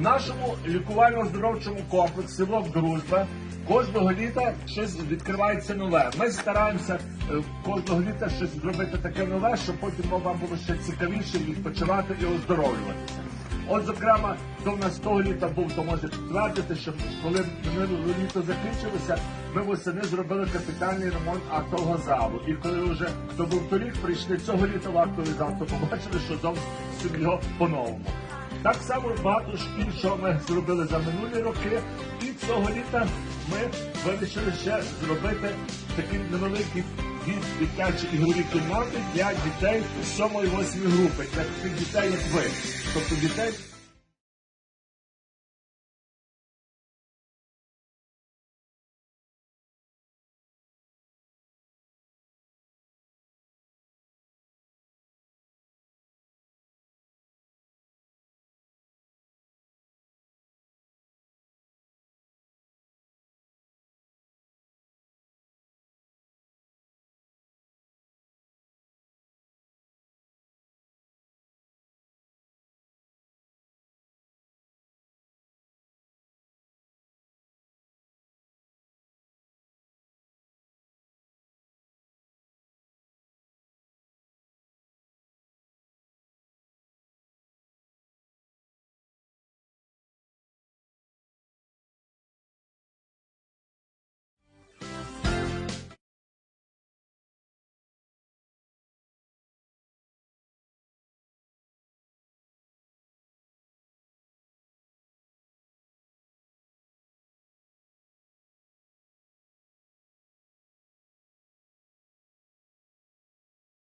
Нашому лікувально-оздоровчому комплексі «Вовк Дружба кожного літа щось відкривається нове. Ми стараємося е, кожного літа щось зробити таке нове, щоб потім вам було ще цікавіше відпочивати і оздоровлюватися. От, зокрема, хто в нас того літа був, то може підтвердити, що коли минуле літо закінчилося, ми восени зробили капітальний ремонт актового залу. І коли вже хто був торік, прийшли цього літа в актовий зал, то побачили, що зовсім його по-новому. Так само багато ж іншого ми зробили за минулі роки, і цього літа ми вирішили ще зробити такий невеликий від дитячі ігрові кімнати для дітей 7-8 групи, для таких дітей, як ви. Тобто дітей